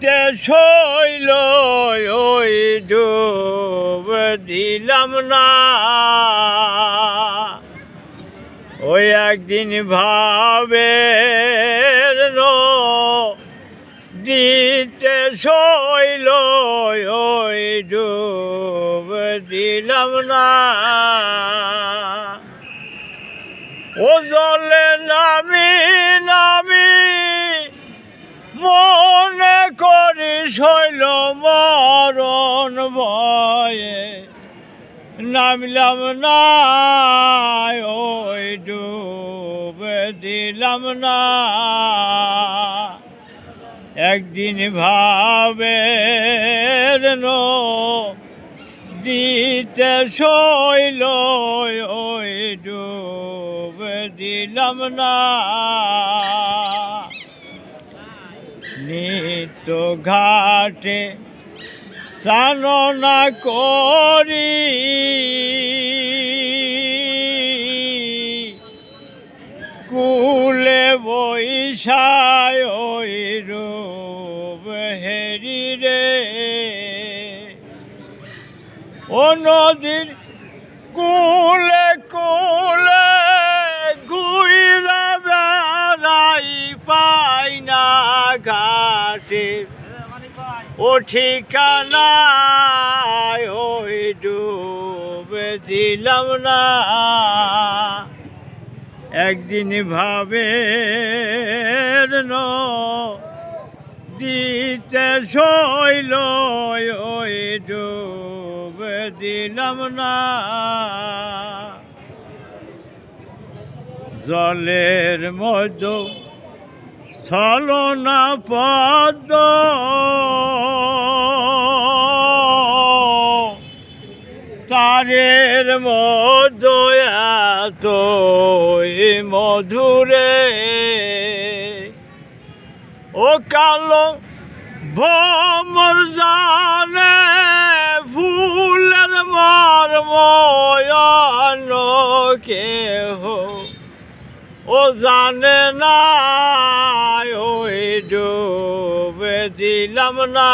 দিতে শৈল, ওই ডুব দিলাম না। ওই একদিন ভাবে দিতে শৈল, ওই ডুব দিলাম না। ও জলে নামি শৈল মরণ ভয়ে। নামলাম না, ওই ডুবে দিলাম না। একদিন ভাবে দিতে শৈল ওই ডুবে দিলাম না। নিত্য ঘাটে সাননা করি। কুলে বৈশায় ওই রূপ হেরি রে। ও নদীর কুলে কুলে ঘাটে ও ঠিকানা ওই ডুবে দিলাম না। একদিন ভাবে দিতে শৈল ওই ডুবে দিলাম না। জলের মধ্যে ছলনা পদ্ম তারের মধ্যে এত মধুরে। ও কালো ভমর জানে ফুলের মর্ময়ন কেহ। ও জানে না দিলাম না।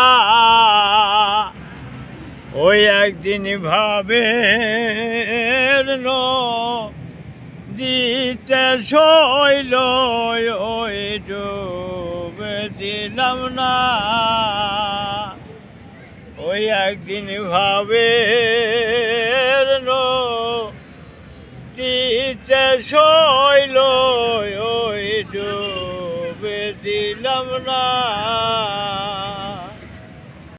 ওই একদিন ভাবে দিতে শৈল ওই ডুবে দিলাম না। ওই একদিন ভাবে দিতে শৈল ওই ডুবে দিলাম না।